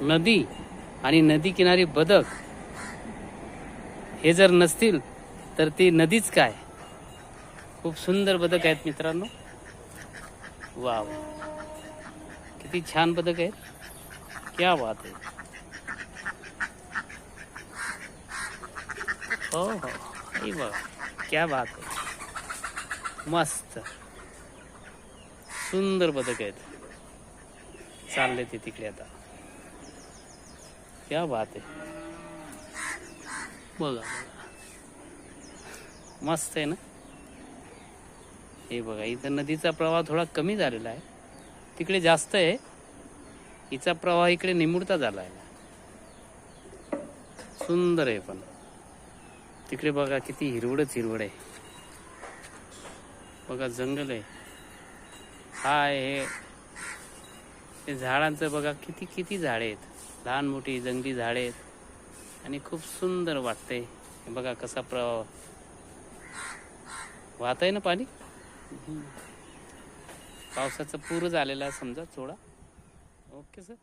नदी आणि नदी किनारी बदक हे जर नसतील तर ती नदीच काय? खूप सुंदर बदक आहेत मित्रांनो. वा किती छान बदक आहेत. क्या बात आहे. हो. हो बघा. क्या बात आहे. मस्त. सुंदर बदक आहेत. चालले ते तिकडे आता. क्या बात आहे बघा बघा. मस्त आहे ना? हे बघा इथं नदीचा प्रवाह थोडा कमी झालेला आहे. तिकडे जास्त आहे. हिचा प्रवाह इकडे निमुळता झाला आहे. सुंदर आहे पण. तिकडे बघा किती हिरवडच हिरवड आहे. बघा जंगल आहे. हाय हे ते झाडांचं बघा किती किती झाडे आहेत. लहान मोठी जंगली झाडे आहेत. आणि खूप सुंदर वाटतंय. बघा कसा प्रवाह. वाहत आहे ना पाणी? पावसाचा पूर झालेला आहे समजा थोडा. Okay sir.